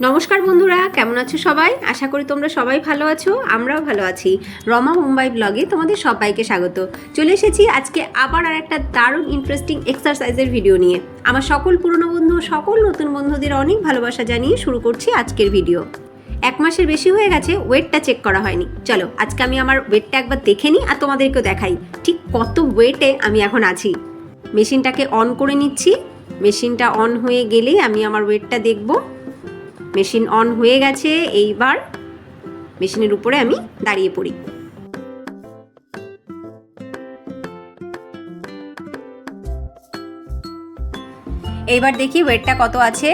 নমস্কার বন্ধুরা, কেমন আছো সবাই? আশা করি তোমরা সবাই ভালো আছো, আমরাও ভালো আছি। রমা মুম্বাই ব্লগে তোমাদের সবাইকে স্বাগত। চলে এসেছি আজকে আবার আর একটা দারুণ ইন্টারেস্টিং এক্সারসাইজের ভিডিও নিয়ে। আমার সকল পুরনো বন্ধু, সকল নতুন বন্ধুদের অনেক ভালোবাসা জানিয়ে শুরু করছি আজকের ভিডিও এক মাসের বেশি হয়ে গেছে ওয়েটটা চেক করা হয়নি। চলো, আজকে আমি আমার ওয়েটটা একবার দেখে নিই আর তোমাদেরকেও দেখাই। ঠিক কত ওয়েটে আমি এখন আছি? মেশিনটাকে অন করে নিচ্ছি। মেশিনটা অন হয়ে গেলেই আমি আমার ওয়েটটা দেখব। মেশিন অন হয়ে গেছে এইবার। মেশিনের উপরে আমি দাঁড়িয়ে পড়ি। এইবার দেখি ওয়েটটা কত আছে?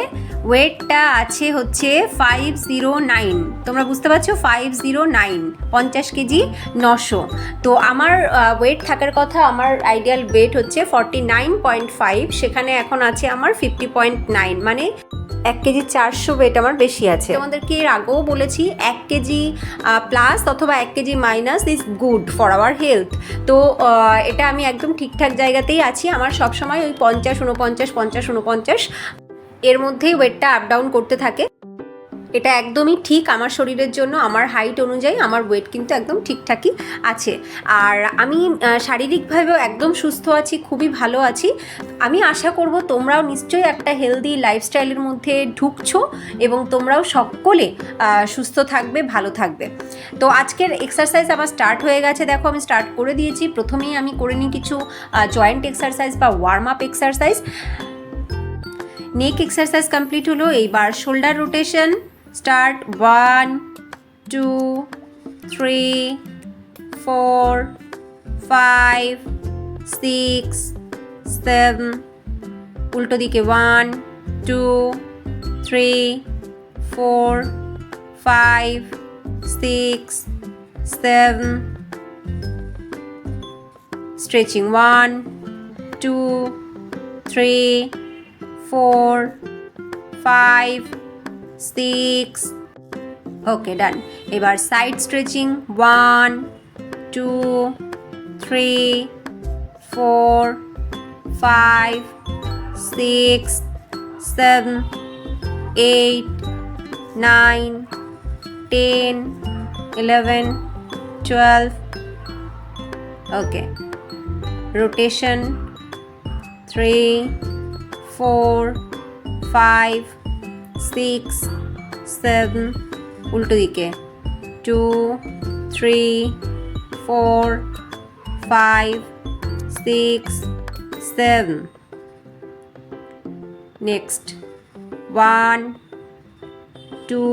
ওয়েটটা আছে হচ্ছে ফাইভ জিরো নাইন তোমরা বুঝতে পারছ? ফাইভ জিরো নাইন পঞ্চাশ কেজি নশো। তো আমার ওয়েট থাকার কথা আমার আইডিয়াল ওয়েট হচ্ছে ফর্টি নাইন পয়েন্ট ফাইভ সেখানে এখন আছে আমার ফিফটি পয়েন্ট নাইন মানে এক কেজি চারশো ওয়েট আমার বেশি আছে। তোমাদেরকে এর আগেও বলেছি, এক কেজি প্লাস অথবা এক KG minus is good for our health তো এটা আমি একদম ঠিকঠাক জায়গাতেই আছি। আমার সবসময় ওই পঞ্চাশ, ঊনপঞ্চাশ পঞ্চাশ, ঊনপঞ্চাশ এর মধ্যেই ওয়েটটা আপ ডাউন করতে থাকে। এটা একদমই ঠিক আমার শরীরের জন্য, আমার হাইট অনুযায়ী আমার ওয়েট কিন্তু একদম ঠিকঠাকই আছে। আর আমি শারীরিকভাবেও একদম সুস্থ আছি, খুবই ভালো আছি। আমি আশা করব তোমরাও নিশ্চয়ই একটা হেলদি লাইফস্টাইলের মধ্যে ঢুকছো এবং তোমরাও সকলে সুস্থ থাকবে, ভালো থাকবে। তো আজকের এক্সারসাইজ আমার স্টার্ট হয়ে গেছে। দেখো আমি স্টার্ট করে দিয়েছি। প্রথমেই আমি করে নিই কিছু জয়েন্ট এক্সারসাইজ বা warm up exercise neck exercise complete হলো, এইবার shoulder rotation start one two three four five six seven উল্টো দিকে one two three four five six seven. stretching one, two, three, four, five, six. Okay, done. Ever side stretching one, two, three, four, five, six, seven, eight, nine, ten, eleven, twelve. Okay, rotation three, four, five. Six seven উল্টো দিকে two three four five six seven next one two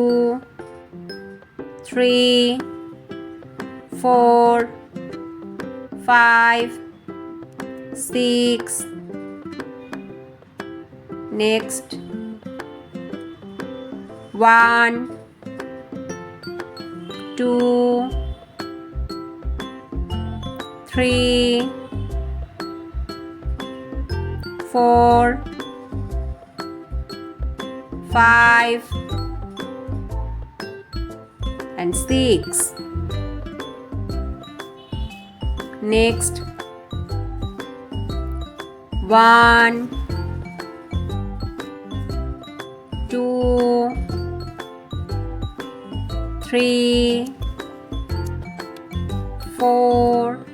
three four five six next one, two, three, four, five, and six. Next, one, three, four,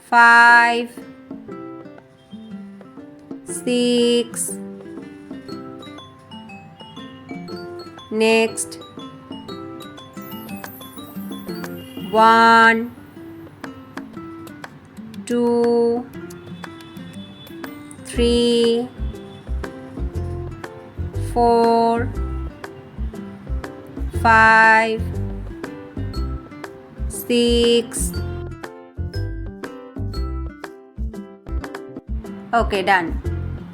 five, six. Next, one two, three, four, five, six. Okay done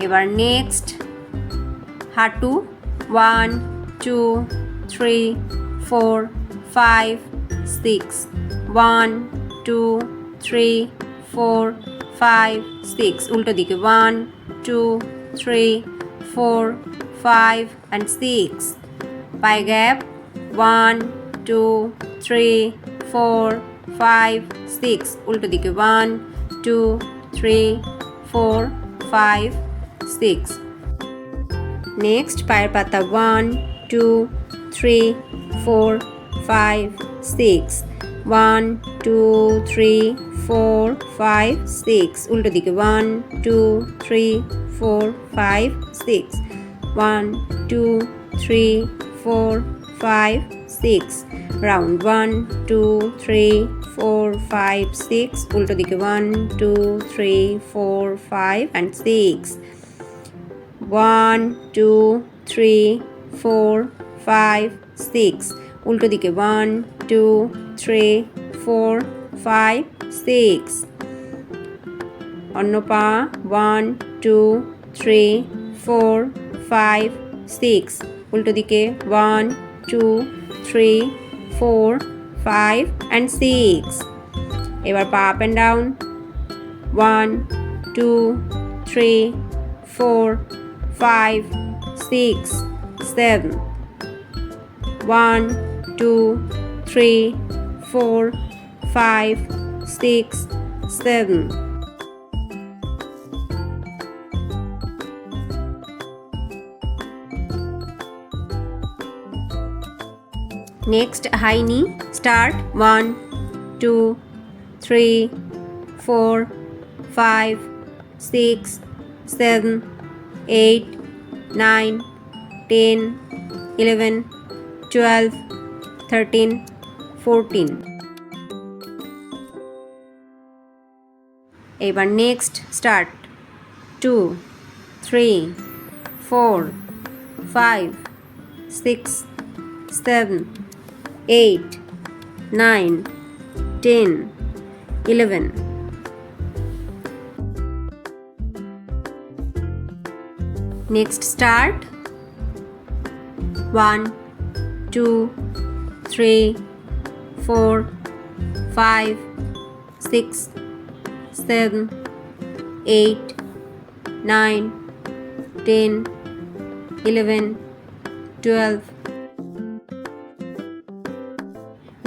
এবার next হাঁটু one two three four five six one two three four five six উল্টো দিকে one two three four five and six পায়ে gap one two three four five six উল্টো দিকে। One two three four five six next পায়ের পাতা। One two three four five six one two three four five six উল্টো দিকে। One two three four five six one two three four five six round one two three four five six উল্টো দিকে one two three four five and six one two three four five six উল্টো দিকে one two three four five six অন্য পা one two three four five six উল্টো দিকে one two three four five and six এবার পা up and down one two three four five six seven one two three four five six seven next high knee start one two three four five six seven eight nine ten eleven twelve thirteen fourteen এবার next start two three four five six seven eight, nine, ten, eleven. Next start. One, two, three, four, five, six, seven, eight, nine, ten, eleven, twelve.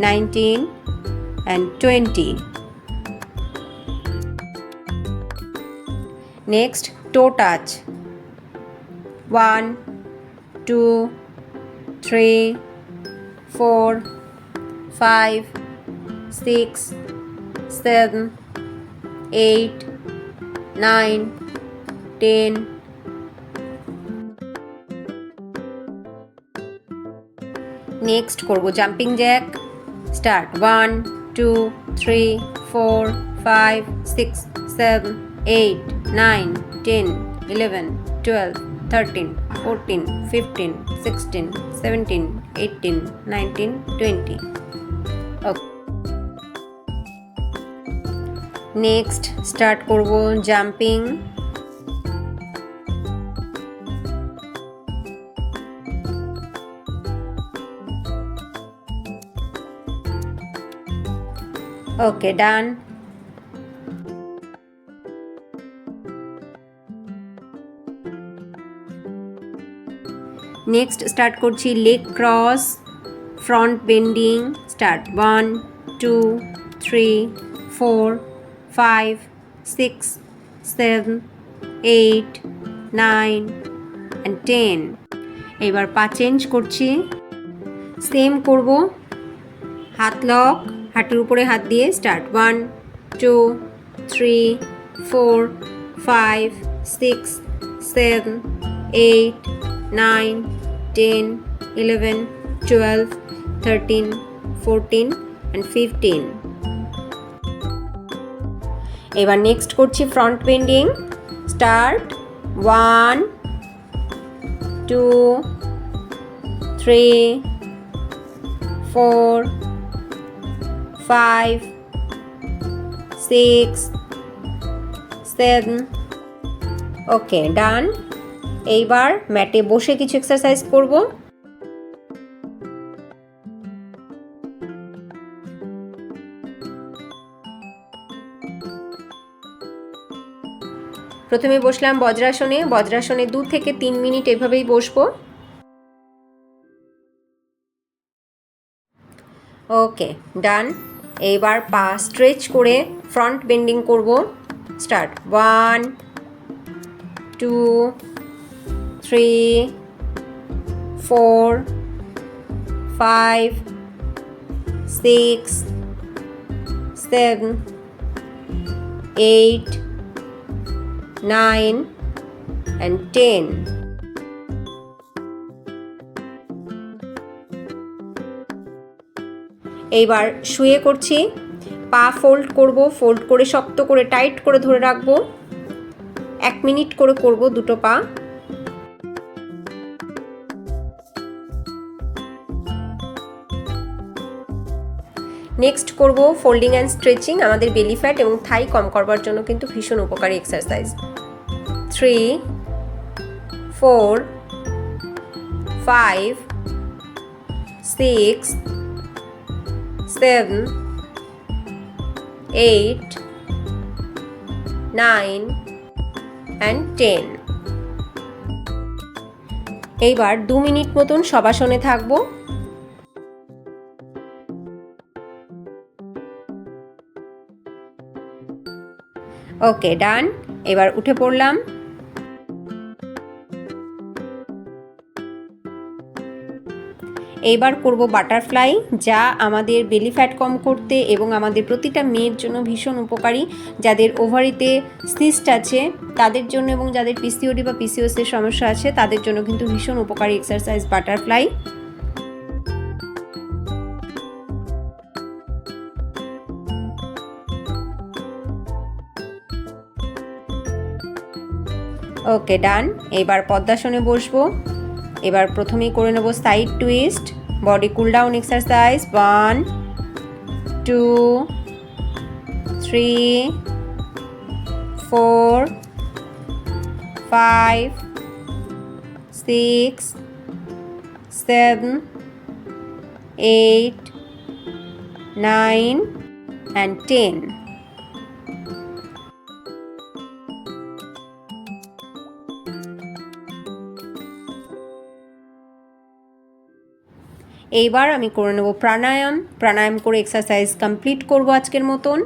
19 and 20. Next, toe touch 1, 2, 3, 4, 5, 6, 7, 8, 9, 10, next করব jumping jack start one two three four five six seven eight nine ten eleven twelve thirteen fourteen fifteen sixteen seventeen eighteen nineteen twenty okay next start করব jumping okay done next start করছি leg cross front bending start one two three four five six seven eight nine and ten এবার পা change করছি। Same করব। হাত lock হাঁটুর উপরে হাত দিয়ে start one two three four five six seven eight nine ten eleven twelve thirteen fourteen and fifteen এবার নেক্সট করছি front bending start one two three four five six seven okay done এইবার ম্যাটে বসে কিছু এক্সারসাইজ করব। প্রথমে বসলাম বজ্রাসনে। বজ্রাসনে দু থেকে তিন মিনিট এভাবেই বসবো। ওকে ডান এবার পা স্ট্রেচ করে ফ্রন্ট বেন্ডিং করব। Start one two three four five six seven eight nine and ten এইবার শুয়ে করছি। পা ফোল্ড করব ফোল্ড করে শক্ত করে টাইট করে ধরে রাখব। এক মিনিট করে করব দুটো পা। নেক্সট করব ফোল্ডিং অ্যান্ড স্ট্রেচিং আমাদের বেলি ফ্যাট এবং থাই কম করবার জন্য কিন্তু ভীষণ উপকারী exercise three four five six seven, eight, nine, and ten. এইবার দু মিনিট মতন সবাসনে থাকব। ওকে ডান এবার উঠে পড়লাম। এইবার করব বাটারফ্লাই, যা আমাদের বেলি ফ্যাট কম করতে এবং আমাদের প্রতিটা মেয়ের জন্য ভীষণ উপকারী। যাদের ওভারিতে সিস্ট আছে, তাদের জন্য এবং যাদের পিসিওডি বা পিসিওসের সমস্যা আছে, তাদের জন্য কিন্তু ভীষণ উপকারী এক্সারসাইজ বাটারফ্লাই। ওকে ডান এবার পদ্মাসনে বসবো। এবার প্রথমেই করে নেব side twist body cool down exercise one two three four five six seven eight nine and ten এইবার আমি করে নেব প্রাণায়াম। প্রাণায়াম করে এক্সারসাইজ কমপ্লিট করব আজকের মতন।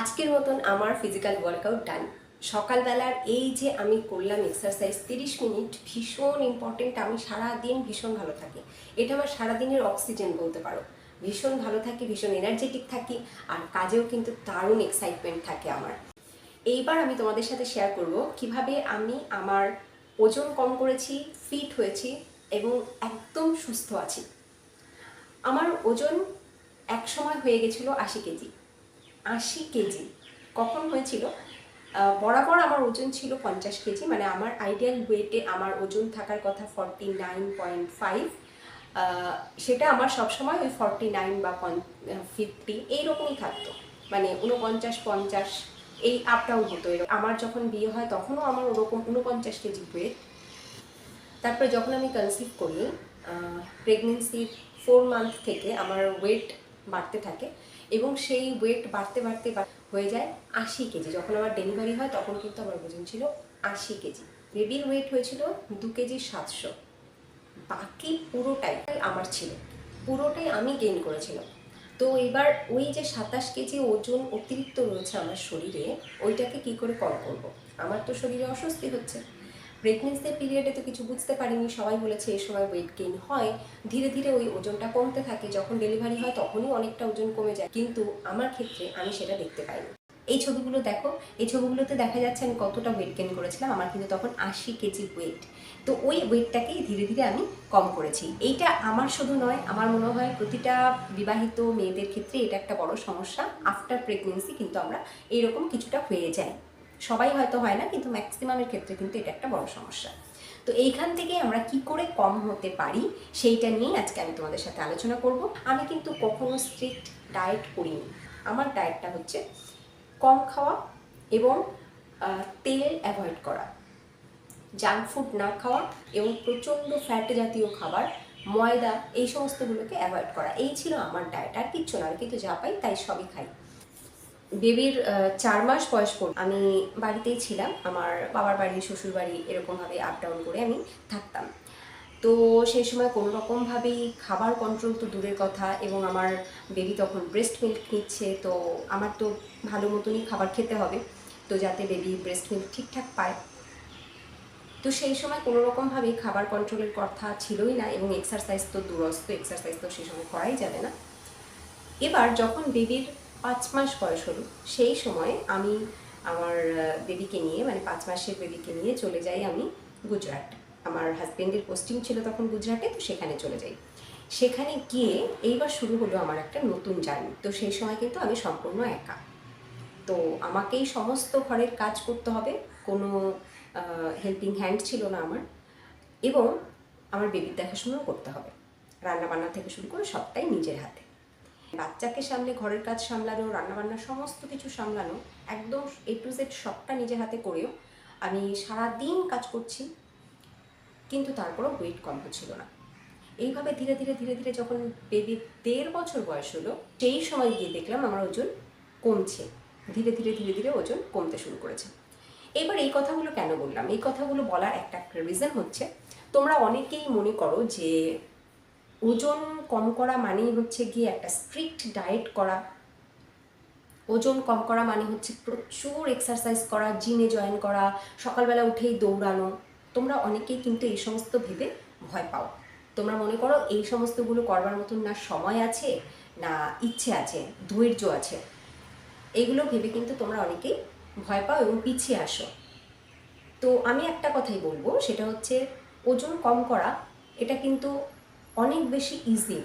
আজকের মতন আমার ফিজিক্যাল ওয়ার্কআউট ডান সকালবেলার এই যে আমি করলাম এক্সারসাইজ তিরিশ মিনিট ভীষণ ইম্পর্টেন্ট আমি সারা দিন ভীষণ ভালো থাকি। এটা আমার সারাদিনের অক্সিজেন বলতে পারো। ভীষণ ভালো থাকি, ভীষণ এনার্জেটিক থাকি, আর কাজেও কিন্তু দারুণ এক্সাইটমেন্ট থাকে আমার। এইবার আমি তোমাদের সাথে শেয়ার করব কীভাবে আমি আমার ওজন কম করেছি ফিট হয়েছি এবং একদম সুস্থ আছি। আমার ওজন এক সময় হয়ে গেছিল আশি কেজি। আশি কেজি। কখন হয়েছিল? বরাবর আমার ওজন ছিল পঞ্চাশ কেজি মানে আমার আইডিয়াল ওয়েটে আমার ওজন থাকার কথা ফর্টি নাইন পয়েন্ট ফাইভ সেটা আমার সবসময় ওই ফর্টি নাইন বা ফিফটি এইরকমই থাকতো। মানে উনপঞ্চাশ পঞ্চাশ, এই আপ ডাউন হতো। আমার যখন বিয়ে হয় তখনও আমার ওরকম উনপঞ্চাশ কেজি ওয়েট তারপরে যখন আমি কনসিভ করি প্রেগনেন্সির ফোর মান্থ থেকে আমার ওয়েট বাড়তে থাকে এবং সেই ওয়েট বাড়তে বাড়তে হয়ে যায় আশি কেজি। যখন আমার ডেলিভারি হয়, তখন কিন্তু আমার ওজন ছিল আশি কেজি। বেবির ওয়েট হয়েছিল দু কেজি সাতশো। বাকি পুরোটাই আমার ছিল। পুরোটাই আমি গেইন করেছিলাম। তো এবার ওই যে সাতাশ কেজি ওজন অতিরিক্ত রয়েছে আমার শরীরে, ওইটাকে কি করে কম করব। আমার তো শরীরে অস্বস্তি হচ্ছে। প্রেগনেন্সির পিরিয়ডে তো কিছু বুঝতে পারিনি, সবাই বলেছে এই সময় ওয়েট গেইন হয়। ধীরে ধীরে ওই ওজনটা কমতে থাকে, যখন ডেলিভারি হয় তখনই অনেকটা ওজন কমে যায়। কিন্তু আমার ক্ষেত্রে আমি সেটা দেখতে পাইনি। এই ছবিগুলো দেখো, এই ছবিগুলোতে দেখা যাচ্ছে আমি কতটা ওয়েট গেইন করেছিলাম, আমার কিন্তু তখন আশি কেজি ওয়েট তো ওই ওয়েটটাকেই ধীরে ধীরে আমি কম করেছি। এইটা আমার শুধু নয়, আমার মনে হয় প্রতিটা বিবাহিত মেয়েদের ক্ষেত্রে এটা একটা বড় সমস্যা। আফটার প্রেগনেন্সি কিন্তু আমরা এইরকম কিছুটা হয়ে যাই। সবাই হয়তো হয় না, কিন্তু ম্যাক্সিমামের ক্ষেত্রে কিন্তু এটা একটা বড় সমস্যা। তো এইখান থেকে আমরা কি করে কম হতে পারি, সেইটা নিয়েই আজকে আমি তোমাদের সাথে আলোচনা করব। আমি কিন্তু কখনো স্ট্রিক্ট ডায়েট করিনি। আমার ডায়েটটা হচ্ছে কম খাওয়া এবং তেল অ্যাভয়েড করা। জাঙ্ক ফুড না খাওয়া এবং প্রচণ্ড ফ্যাট জাতীয় খাবার, ময়দা, এই সমস্তগুলোকে অ্যাভয়েড করা। এই ছিল আমার ডায়েট আর কিচ্ছু না। আমি কিন্তু যা পাই তাই সবই খাই। বেবির চার মাস বয়স পর আমি বাড়িতেই ছিলাম। আমার বাবার বাড়ি, শ্বশুর বাড়ি এরকমভাবে আপ ডাউন করে আমি থাকতাম। তো সেই সময় কোনো রকমভাবেই খাবার কন্ট্রোল তো দূরের কথা এবং আমার বেবি তখন ব্রেস্ট মিল্ক নিচ্ছে, তো আমার তো ভালো মতনই খাবার খেতে হবে। তো যাতে বেবি ব্রেস্ট মিল্ক ঠিকঠাক পায়। তো সেই সময় কোনো রকমভাবেই খাবার কন্ট্রোলের কথা ছিলই না এবং এক্সারসাইজ তো দূরস্থ এক্সারসাইজ তো সেই সময় করাই যাবে না। এবার যখন বেবির পাঁচ মাস বয়স হলো। সেই সময় আমি আমার বেবিকে নিয়ে মানে পাঁচ মাসের বেবিকে নিয়ে চলে যাই আমি গুজরাট। আমার হাজব্যান্ডের পোস্টিং ছিল তখন গুজরাটে, তো সেখানে চলে যাই। সেখানে গিয়ে এইবার শুরু হলো আমার একটা নতুন জার্নি তো সেই সময় কিন্তু আমি সম্পূর্ণ একা। তো আমাকেই সমস্ত ঘরের কাজ করতে হবে, কোনো হেল্পিং হ্যান্ড ছিল না আমার। এবং আমার বেবির দেখাশোনাও করতে হবে। রান্নাবান্না থেকে শুরু করে সবটাই নিজের হাতে। বাচ্চাকে সামলে ঘরের কাজ সামলানো, রান্নাবান্না সমস্ত কিছু সামলানো, একদম এ টু জেড সবটা নিজের হাতে করেও আমি সারা দিন কাজ করছি, কিন্তু তারপরও ওয়েট কম হচ্ছিল না। এইভাবে ধীরে ধীরে ধীরে ধীরে যখন বেবি দেড় বছর বয়স হলো, সেই সময় গিয়ে দেখলাম আমার ওজন কমছে। ধীরে ধীরে ধীরে ধীরে ওজন কমতে শুরু করেছে। এবার এই কথাগুলো কেন বললাম? এই কথাগুলো বলার একটা রিজন হচ্ছে, তোমরা অনেকেই মনে করো যে ওজন কম করা মানেই হচ্ছে গিয়ে একটা স্ট্রিক্ট ডায়েট করা। ওজন কম করা মানে হচ্ছে প্রচুর এক্সারসাইজ করা জিমে জয়েন করা, সকালবেলা উঠেই দৌড়ানো। তোমরা অনেকেই কিন্তু এই সমস্ত ভেবে ভয় পাও। তোমরা মনে করো এই সমস্তগুলো করবার মতন না সময় আছে, না ইচ্ছে আছে, ধৈর্য আছে। এগুলো ভেবে কিন্তু তোমরা অনেকেই ভয় পাও এবং পিছিয়ে আসো। তো আমি একটা কথাই বলব, সেটা হচ্ছে ওজন কম করা, এটা কিন্তু অনেক বেশি ইজি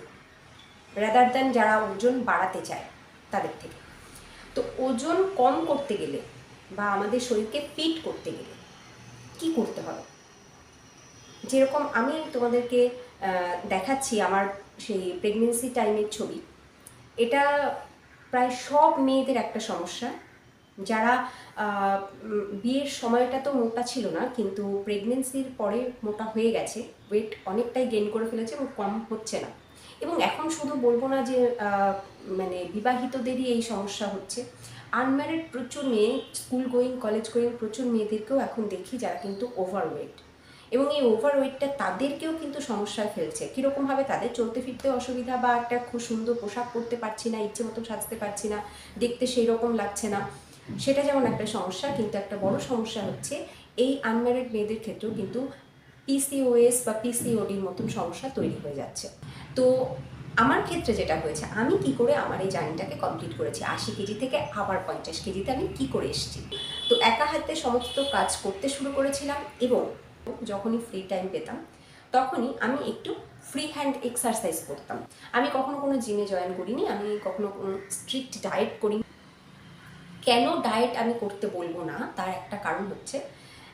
রাদার দ্যান যারা ওজন বাড়াতে চায় তাদের থেকে। তো ওজন কম করতে গেলে বা আমাদের শরীরকে ফিট করতে গেলে কি করতে হবে? যেরকম আমি তোমাদেরকে দেখাচ্ছি আমার সেই প্রেগনেন্সি টাইমের ছবি। এটা প্রায় সব মেয়েদের একটা সমস্যা। যারা বিয়ের সময়টা তো মোটা ছিল না, কিন্তু প্রেগনেন্সির পরে মোটা হয়ে গেছে ওয়েট অনেকটাই গেন করে ফেলেছে এবং কম হচ্ছে না। এবং এখন শুধু বলব না যে মানে বিবাহিতদেরই এই সমস্যা হচ্ছে। আনম্যারিড প্রচুর মেয়ে স্কুল গোয়িং কলেজ গোয়িং প্রচুর মেয়েদেরকেও এখন দেখি যারা কিন্তু ওভারওয়েট এবং এই ওভারওয়েটটা তাদেরকেও কিন্তু সমস্যায় ফেলছে। কীরকমভাবে তাদের চলতে ফিরতে অসুবিধা বা একটা খুব সুন্দর পোশাক পরতে পারছি না, ইচ্ছে মতো সাজতে পারছি না, দেখতে সেই রকম লাগছে না। সেটা যেমন একটা সমস্যা, কিন্তু একটা বড় সমস্যা হচ্ছে এই আনম্যারিড মেয়েদের ক্ষেত্রেও কিন্তু পিসিওএস বা পিসিওডির মতন সমস্যা তৈরি হয়ে যাচ্ছে। তো আমার ক্ষেত্রে যেটা হয়েছে, আমি কি করে আমার এই জার্নিটাকে কমপ্লিট করেছি? আশি কেজি থেকে আবার পঞ্চাশ কেজিতে আমি কি করে এসেছি? তো একা হাতে সমস্ত কাজ করতে শুরু করেছিলাম এবং যখনই ফ্রি টাইম পেতাম, তখনই আমি একটু ফ্রি হ্যান্ড এক্সারসাইজ করতাম। আমি কখনো কোনো জিমে জয়েন করিনি, আমি কখনো কোনো স্ট্রিক্ট ডায়েট করিনি। কেন ডায়েট আমি করতে বলব না? তার একটা কারণ হচ্ছে,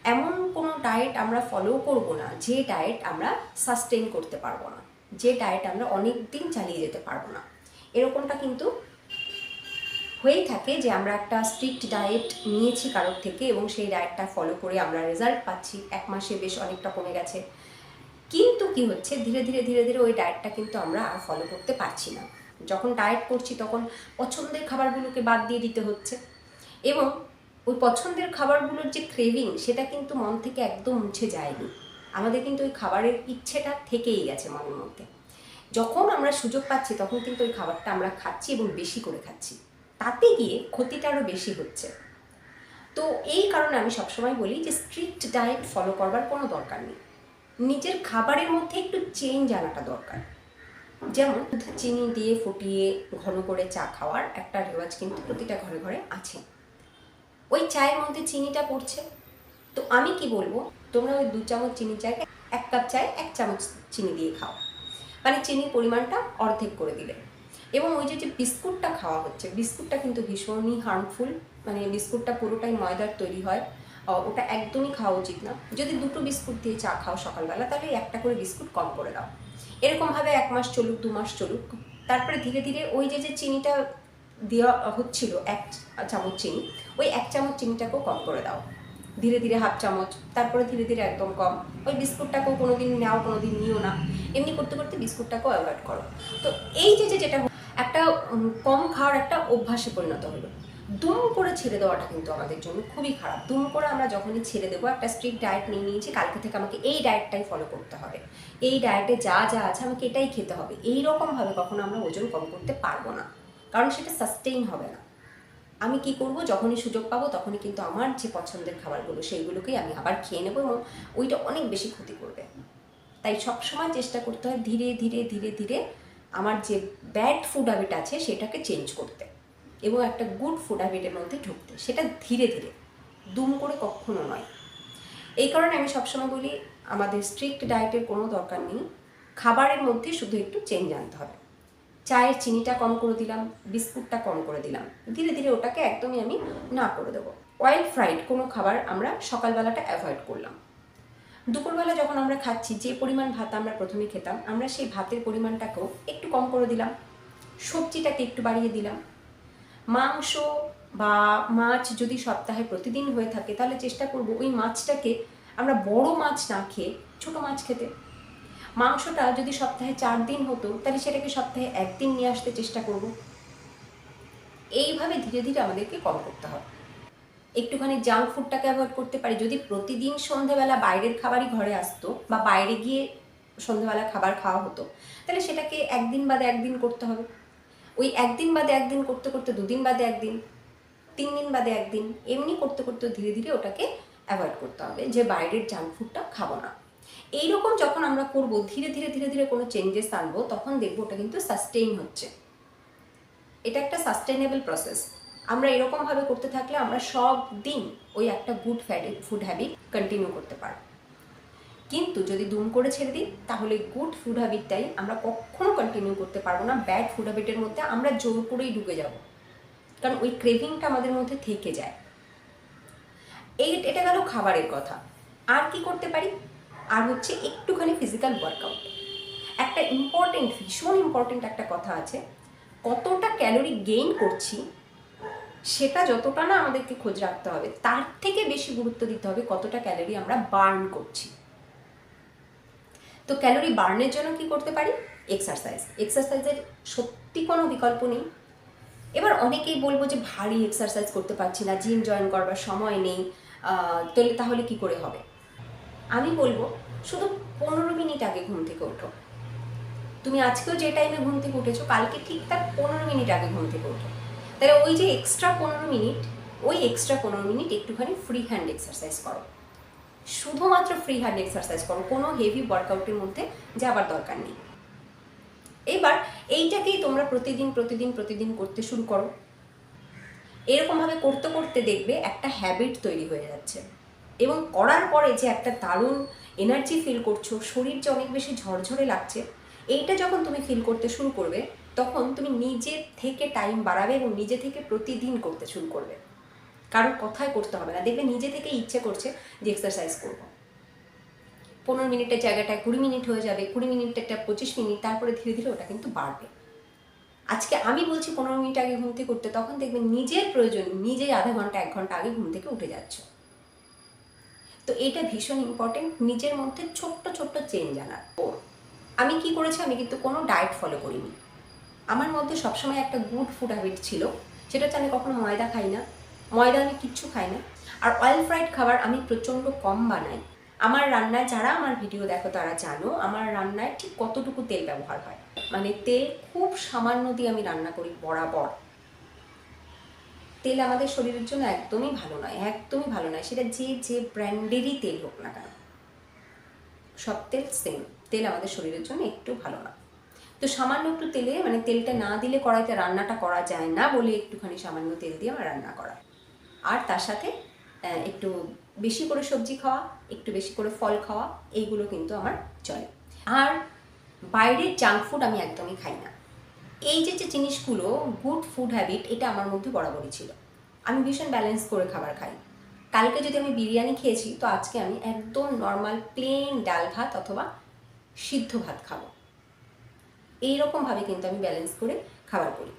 এমন কোনো ডায়েট আমরা ফলো করব না, যে ডায়েট আমরা সাস্টেইন করতে পারব না, যে ডায়েট আমরা অনেক দিন চালিয়ে যেতে পারব না। এরকমটা কিন্তু হয়েই থাকে যে আমরা একটা স্ট্রিক্ট ডায়েট নিয়েছি কারোর থেকে এবং সেই ডায়েটটা ফলো করে আমরা রেজাল্ট পাচ্ছি। এক মাসে বেশ অনেকটা কমে গেছে। কিন্তু কি হচ্ছে? ধীরে ধীরে ধীরে ধীরে ওই ডায়েটটা কিন্তু আমরা আর ফলো করতে পারছি না। যখন ডায়েট করছি তখন পছন্দের খাবারগুলোকে বাদ দিয়ে দিতে হচ্ছে। এবং ওই পছন্দের খাবারগুলোর যে ক্রেভিং সেটা কিন্তু মন থেকে একদম মুছে যায়নি। আমাদের কিন্তু ওই খাবারের ইচ্ছেটা থেকেই গেছে মনের মধ্যে। যখন আমরা সুযোগ পাচ্ছি, তখন কিন্তু ওই খাবারটা আমরা খাচ্ছি এবং বেশি করে খাচ্ছি। তাতে গিয়ে ক্ষতিটা আরও বেশি হচ্ছে। তো এই কারণে আমি সবসময় বলি যে স্ট্রিক্ট ডায়েট ফলো করবার কোনো দরকার নেই। নিজের খাবারের মধ্যে একটু চেঞ্জ আনাটা দরকার। যেমন চিনি দিয়ে ফুটিয়ে ঘন করে চা খাওয়ার একটা রেওয়াজ কিন্তু প্রতিটা ঘরে ঘরে আছে। ওই চায়ের মধ্যে চিনিটা পড়ছে। তো আমি কি বলব? তোমরা ওই দু চামচ চিনির চায়কে এক কাপ চায়ে এক চামচ চিনি দিয়ে খাও। মানে চিনির পরিমাণটা অর্ধেক করে দিলে। এবং ওই যে যে বিস্কুটটা খাওয়া হচ্ছে, বিস্কুটটা কিন্তু ভীষণই হার্মফুল মানে বিস্কুটটা পুরোটাই ময়দার তৈরি হয়। ওটা একদমই খাওয়া উচিত না। যদি দুটো বিস্কুট দিয়ে চা খাও সকালবেলা, তাহলে একটা করে বিস্কুট কম করে দাও। এরকমভাবে এক মাস চলুক, দু মাস চলুক। তারপরে ধীরে ধীরে ওই যে যে চিনিটা দেওয়া হচ্ছিল এক চামচ চিনি। ওই এক চামচ চিনিটাকেও কম করে দাও। ধীরে ধীরে হাফ চামচ, তারপরে ধীরে ধীরে একদম কম। ওই বিস্কুটটাকেও কোনো দিন নাও কোনো দিন নিও না। এমনি করতে করতে বিস্কুটটাকেও অ্যাভয়েড করো। তো এই যে যেটা একটা কম খাওয়ার একটা অভ্যাসে পরিণত হলো। দুম করে ছেড়ে দেওয়াটা কিন্তু আমাদের জন্য খুবই খারাপ। দুম করে আমরা যখনই ছেড়ে দেবো, একটা স্ট্রিক্ট ডায়েট নিয়ে নিয়েছি, কালকে থেকে আমাকে এই ডায়েটটাই ফলো করতে হবে। এই ডায়েটে যা যা আছে আমাকে এটাই খেতে হবে। এই রকমভাবে কখনো আমরা ওজন কম করতে পারব না। কারণ সেটা সাস্টেইন হবে না। আমি কি করব? যখনই সুযোগ পাবো তখনই কিন্তু আমার যে পছন্দের খাবারগুলো সেইগুলোকেই আমি আবার খেয়ে নেব এবং ওইটা অনেক বেশি ক্ষতি করবে। তাই সবসময় চেষ্টা করতে হয় ধীরে ধীরে ধীরে ধীরে আমার যে ব্যাড ফুড হ্যাবিট আছে সেটাকে চেঞ্জ করতে এবং একটা গুড ফুড হ্যাবিটের মধ্যে ঢুকতে। সেটা ধীরে ধীরে, দুম করে কখনো নয়। এই কারণে আমি সবসময় বলি, আমাদের স্ট্রিক্ট ডায়েটের কোনো দরকার নেই। খাবারের মধ্যে শুধু একটু চেঞ্জ আনতে হবে। চায়ের চিনিটা কম করে দিলাম, বিস্কুটটা কম করে দিলাম। ধীরে ধীরে ওটাকে একদমই আমি না করে দেবো। অয়েল ফ্রাইড কোনো খাবার আমরা সকালবেলাটা অ্যাভয়েড করলাম। দুপুরবেলা যখন আমরা খাচ্ছি, যে পরিমাণ ভাত আমরা প্রথমে খেতাম, আমরা সেই ভাতের পরিমাণটাকেও একটু কম করে দিলাম। সবজিটাকে একটু বাড়িয়ে দিলাম। মাংস বা মাছ যদি সপ্তাহে প্রতিদিন হয়ে থাকে, তাহলে চেষ্টা করব ওই মাছটাকে, আমরা বড় মাছ না খেয়ে ছোট মাছ খেতে মাংসটা যদি সপ্তাহে চার দিন হতো, তাহলে সেটাকে সপ্তাহে একদিন নিয়ে আসতে চেষ্টা করব। এইভাবে ধীরে ধীরে আমাদেরকে কম করতে হবে। একটুখানি জাঙ্ক ফুডটাকে অ্যাভয়েড করতে পারি। যদি প্রতিদিন সন্ধ্যাবেলা বাইরের খাবারই ঘরে আসতো বা বাইরে গিয়ে সন্ধ্যাবেলা খাবার খাওয়া হতো, তাহলে সেটাকে একদিন বাদে একদিন করতে হবে। ওই একদিন বাদে একদিন করতে করতে দুদিন বাদে একদিন তিন দিন বাদে একদিন, এমনি করতে করতে ধীরে ধীরে ওটাকে অ্যাভয়েড করতে হবে যে বাইরের জাঙ্ক ফুডটা খাব না। এইরকম যখন আমরা করব, ধীরে ধীরে ধীরে ধীরে কোনো চেঞ্জেস আনব, তখন দেখব ওটা কিন্তু সাস্টেইন হচ্ছে। এটা একটা সাস্টেনেবল প্রসেস আমরা এরকমভাবে করতে থাকলে আমরা সব দিন ওই একটা গুড ফুড হ্যাবিট কন্টিনিউ করতে পারব। কিন্তু যদি দুম করে ছেড়ে দিই, তাহলে গুড ফুড হ্যাবিটটাই আমরা কখনো কন্টিনিউ করতে পারব না। ব্যাড ফুড হ্যাবিটের মধ্যে আমরা জোর করেই ঢুকে যাব। কারণ ওই ক্রেভিংটা আমাদের মধ্যে থেকে যায়। এই, এটা গেল খাবারের কথা। আর কি করতে পারি? আর হচ্ছে একটুখানি ফিজিক্যাল ওয়ার্কআউট একটা ইম্পর্টেন্ট ভীষণ ইম্পর্টেন্ট একটা কথা আছে। কতটা ক্যালোরি গেইন করছি, সেটা যতটা না আমাদেরকে খোঁজ রাখতে হবে, তার থেকে বেশি গুরুত্ব দিতে হবে কতটা ক্যালোরি আমরা বার্ন করছি। তো ক্যালোরি বার্নের জন্য কি করতে পারি? এক্সারসাইজ এক্সারসাইজের সত্যি কোনো বিকল্প নেই। এবার অনেকেই বলব যে ভারী এক্সারসাইজ করতে পারছি না জিম জয়েন করবার সময় নেই তাহলে কি করে হবে? আমি বলব, শুধু পনেরো মিনিট আগে ঘুম থেকে ওঠো। তুমি আজকেও যে টাইমে ঘুম থেকে উঠেছো, কালকে ঠিক তার পনেরো মিনিট আগে ঘুম থেকে ওঠো। তাহলে ওই যে এক্সট্রা পনেরো মিনিট, ওই এক্সট্রা পনেরো মিনিট একটুখানি ফ্রি হ্যান্ড এক্সারসাইজ করো। শুধুমাত্র ফ্রি হ্যান্ড এক্সারসাইজ করো, কোনো হেভি ওয়ার্কআউটের মধ্যে যাবার দরকার নেই। এবার এইটাকেই তোমরা প্রতিদিন প্রতিদিন প্রতিদিন করতে শুরু করো। এরকমভাবে করতে করতে দেখবে একটা হ্যাবিট তৈরি হয়ে যাচ্ছে। এবং করার পরে যে একটা দারুণ এনার্জি ফিল করছ, শরীর যে অনেক বেশি ঝরঝরে লাগছে, এইটা যখন তুমি ফিল করতে শুরু করবে, তখন তুমি নিজে থেকে টাইম বাড়াবে এবং নিজে থেকে প্রতিদিন করতে শুরু করবে। কারোর কথায় করতে হবে না, দেখবে নিজে থেকে ইচ্ছে করছে যে এক্সারসাইজ করব। পনেরো মিনিটের জায়গাটায় কুড়ি মিনিট হয়ে যাবে, কুড়ি মিনিটটা পঁচিশ মিনিট, তারপরে ধীরে ধীরে ওটা কিন্তু বাড়বে। আজকে আমি বলছি পনেরো মিনিট আগে ঘুম থেকে উঠতে, তখন দেখবে নিজের প্রয়োজন, নিজেই আধা ঘণ্টা, এক ঘণ্টা আগে ঘুম থেকে উঠে যাচ্ছ। তো এটা ভীষণ ইম্পর্টেন্ট নিজের মধ্যে ছোট্ট ছোট্ট চেঞ্জ আনার আমি কি করেছি, আমি কিন্তু কোনো ডায়েট ফলো করিনি। আমার মধ্যে সবসময় একটা গুড ফুড হ্যাবিট ছিল, সেটা হচ্ছে আমি কখনো ময়দা খাই না। ময়দা আমি কিচ্ছু খাই না। আর অয়েল ফ্রাইড খাবার আমি প্রচণ্ড কম বানাই। আমার রান্নায় যারা আমার ভিডিও দেখো, তারা জানো, আমার রান্নায় ঠিক কতটুকু তেল ব্যবহার হয়। মানে তেল খুব সামান্য দিয়ে আমি রান্না করি, বরাবর। তেল আমাদের শরীরের জন্য একদমই ভালো নয়, একদমই ভালো নয়। সেটা যে যে ব্র্যান্ডেরই তেল হোক না কেন, সব তেল সেম তেল আমাদের শরীরের জন্য একটু ভালো না। তো সামান্য একটু তেলে মানে তেলটা না দিলে কড়াইতে রান্নাটা করা যায় না বলে একটুখানি সামান্য তেল দিয়ে আমার রান্না করা। আর তার সাথে একটু বেশি করে সবজি খাওয়া, একটু বেশি করে ফল খাওয়া, এইগুলো কিন্তু আমার চলে। আর বাইরের জাঙ্ক ফুড আমি একদমই খাই না। এই যে যে জিনিসগুলো গুড ফুড হ্যাবিট এটা আমার মধ্যে বরাবরই ছিল। আমি ভীষণ ব্যালেন্স করে খাবার খাই। কালকে যদি আমি বিরিয়ানি খেয়েছি, তো আজকে আমি একদম নর্মাল প্লেন ডাল ভাত অথবা সিদ্ধ ভাত খাব। এইরকমভাবে কিন্তু আমি ব্যালেন্স করে খাবার করি।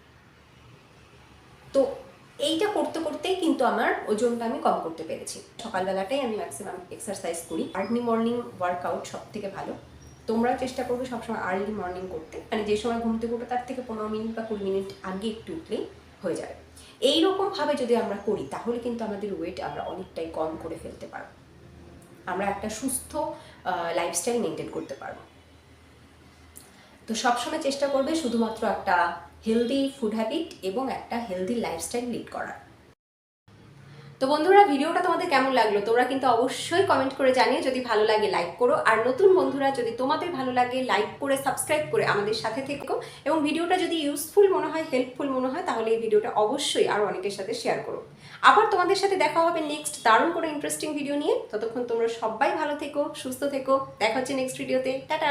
তো এইটা করতে করতেই কিন্তু আমার ওজনটা আমি কম করতে পেরেছি। সকালবেলাটাই আমি ম্যাক্সিমাম এক্সারসাইজ করি। আর্লি মর্নিং ওয়ার্কআউট সব থেকে ভালো। তোমরাও চেষ্টা করবে সবসময় আর্লি মর্নিং করতে। মানে যে সময় ঘুম থেকে উঠো তার থেকে পনেরো মিনিট বা কুড়ি মিনিট আগে একটু উঠলেই হয়ে যাবে। এইরকমভাবে যদি আমরা করি, তাহলে কিন্তু আমাদের ওয়েট আমরা অনেকটাই কম করে ফেলতে পারব। আমরা একটা সুস্থ লাইফস্টাইল মেনটেন করতে পারব। তো সবসময় চেষ্টা করবে শুধুমাত্র একটা হেলদি ফুড হ্যাবিট এবং একটা হেলদি লাইফস্টাইল লিড করার। তো বন্ধুরা, ভিডিওটা তোমাদের কেমন লাগল? তোমরা কিন্তু অবশ্যই কমেন্ট করে জানিয়ে যদি ভালো লাগে লাইক করো। আর নতুন বন্ধুরা, যদি তোমাদের ভালো লাগে লাইক করে সাবস্ক্রাইব করে আমাদের সাথে থেকো। এবং ভিডিওটা যদি ইউজফুল মনে হয় হেল্পফুল মনে হয়, তাহলে এই ভিডিওটা অবশ্যই আরও অনেকের সাথে শেয়ার করো। আবার তোমাদের সাথে দেখা হবে নেক্সট দারুণ করে ইন্টারেস্টিং ভিডিও নিয়ে। ততক্ষণ তোমরা সবাই ভালো থেকো, সুস্থ থেকো। দেখা হচ্ছে নেক্সট ভিডিওতে টাটা!